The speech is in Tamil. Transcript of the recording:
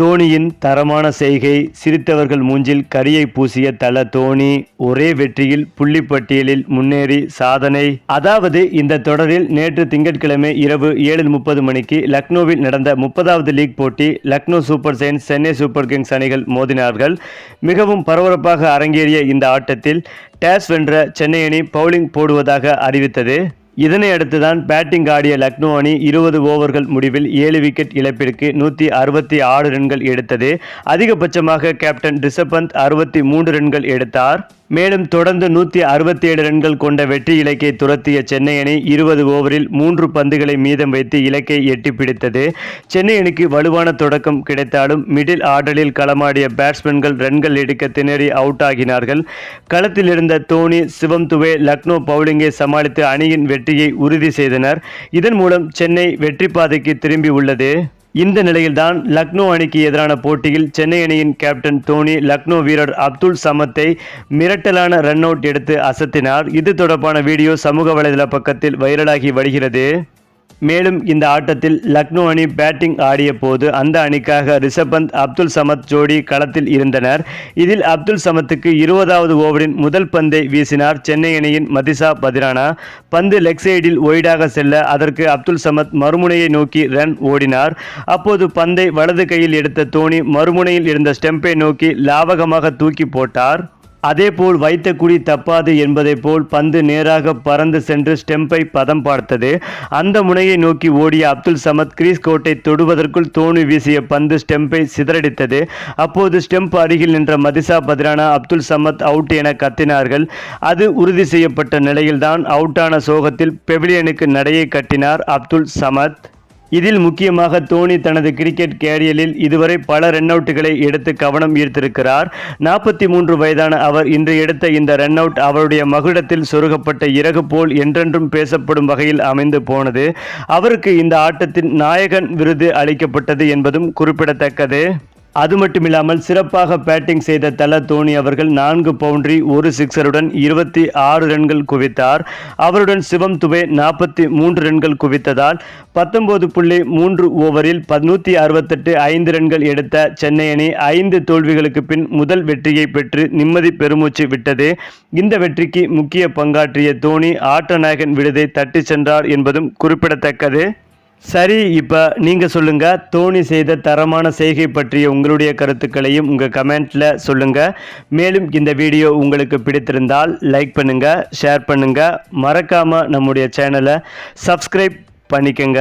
தோனியின் தரமான செய்கை சிரித்தவர்கள் மூஞ்சில் கரியை பூசிய தல தோனி ஒரே வெற்றியில் புள்ளிப்பட்டியலில் முன்னேறி சாதனை. அதாவது இந்த தொடரில் நேற்று திங்கட்கிழமை இரவு ஏழு முப்பது மணிக்கு லக்னோவில் நடந்த முப்பதாவது லீக் போட்டி Lucknow Super Giants Chennai Super Kings அணிகள் மோதினார்கள். மிகவும் பரபரப்பாக அரங்கேறிய இந்த ஆட்டத்தில் டேஸ் வென்ற சென்னை அணி பவுலிங் போடுவதாக அறிவித்தது. இதனை அடுத்துதான் பேட்டிங் ஆடிய லக்னோ அணி இருபது ஓவர்கள் முடிவில் ஏழு விக்கெட் இழப்பிற்கு நூற்றி அறுபத்தி ஆறு ரன்கள் எடுத்தது. அதிகபட்சமாக கேப்டன் ரிஷப் பந்த் அறுபத்தி மூன்று ரன்கள் எடுத்தார். மேலும் தொடர்ந்து நூற்றி அறுபத்தி ஏழு ரன்கள் கொண்ட வெற்றி இலக்கை துரத்திய சென்னை அணி இருபது ஓவரில் மூன்று பந்துகளை மீதம் வைத்து இலக்கை எட்டி பிடித்தது. சென்னை அணிக்கு வலுவான தொடக்கம் கிடைத்தாலும் மிடில் ஆர்டரில் களமாடிய பேட்ஸ்மேன்கள் ரன்கள் எடுக்க திணறி அவுட் ஆகினார்கள். களத்தில் இருந்த தோனி சிவம் துவே லக்னோ பவுலிங்கை சமாளித்து அணியின் வெற்றியை உறுதி செய்தனர். இதன் மூலம் சென்னை வெற்றி பாதைக்கு திரும்பி உள்ளது. இந்த நிலையில்தான் லக்னோ அணிக்கு எதிரான போட்டியில் சென்னை அணியின் கேப்டன் தோனி லக்னோ வீரர் அப்துல் சமத்தை மிரட்டலான ரன் அவுட் எடுத்து அசத்தினார். இது தொடர்பான வீடியோ சமூக வலைதள பக்கத்தில் வைரலாகி வருகிறது. மேலும் இந்த ஆட்டத்தில் லக்னோ அணி பேட்டிங் ஆடிய போது அந்த அணிக்காக ரிஷப் பந்த் அப்துல் சமத் ஜோடி களத்தில் இருந்தனர். இதில் அப்துல் சமத்துக்கு இருபதாவது ஓவரின் முதல் பந்தை வீசினார் சென்னை அணியின் மதிசா பதிரானா. பந்து லெக் சைடில் ஒய்டாக செல்ல அதற்கு அப்துல் சமத் மறுமுனையை நோக்கி ரன் ஓடினார். அப்போது பந்தை வலது கையில் எடுத்த தோனி மறுமுனையில் இருந்த ஸ்டெம்பை நோக்கி லாவகமாக தூக்கி போட்டார். அதேபோல் வைத்த குடி தப்பாது என்பதைப் போல் பந்து நேராக பறந்து சென்று ஸ்டெம்பை பதம் பார்த்தது. அந்த முனையை நோக்கி ஓடிய அப்துல் சமத் கிரீஸ் கோட்டை தொடுவதற்குள் தோணி வீசிய பந்து ஸ்டெம்பை சிதறடித்தது. அப்போது ஸ்டெம்ப் அருகில் நின்ற மதிசா பத்ரானா அப்துல் சமத் அவுட் என கத்தினார்கள். அது உறுதி செய்யப்பட்ட நிலையில்தான் அவுட்டான சோகத்தில் பெவிலியனுக்கு நடையை கட்டினார் அப்துல் சமத். இதில் முக்கியமாக தோனி தனது கிரிக்கெட் கேரியரில் இதுவரை பல ரன் அவுட்டுகளை எடுத்து கவனம் ஈர்த்திருக்கிறார். நாற்பத்தி மூன்று வயதான அவர் இன்று எடுத்த இந்த ரன் அவுட் அவருடைய மகுடத்தில் சொருகப்பட்ட இறகு போல் என்றென்றும் பேசப்படும் வகையில் அமைந்து போனது. அவருக்கு இந்த ஆட்டத்தின் நாயகன் விருது அளிக்கப்பட்டது என்பதும் குறிப்பிடத்தக்கது. அது மட்டுமில்லாமல் சிறப்பாக பேட்டிங் செய்த தல தோனி அவர்கள் நான்கு பவுண்டரி ஒரு சிக்ஸருடன் இருபத்தி ஆறு ரன்கள் குவித்தார். அவருடன் சிவம் துபே நாற்பத்தி மூன்று ரன்கள் குவித்ததால் பத்தொன்பது புள்ளி மூன்று ஓவரில் நூற்றி அறுபத்தெட்டு ஐந்து ரன்கள் எடுத்த சென்னை அணி ஐந்து தோல்விகளுக்கு பின் முதல் வெற்றியை பெற்று நிம்மதி பெருமூச்சு விட்டது. இந்த வெற்றிக்கு முக்கிய பங்காற்றிய தோனி ஆட்டநாயகன் விடுதை தட்டி சென்றார் என்பதும் குறிப்பிடத்தக்கது. சரி இப்போ நீங்கள் சொல்லுங்கள் தோனி செய்த தரமான செய்கை பற்றிய உங்களுடைய கருத்துக்களையும் உங்கள் கமெண்ட்டில் சொல்லுங்கள் மேலும் இந்த வீடியோ உங்களுக்கு பிடித்திருந்தால் லைக் பண்ணுங்கள் ஷேர் பண்ணுங்கள் மறக்காமல் நம்முடைய சேனலை சப்ஸ்கிரைப் பண்ணிக்கங்க.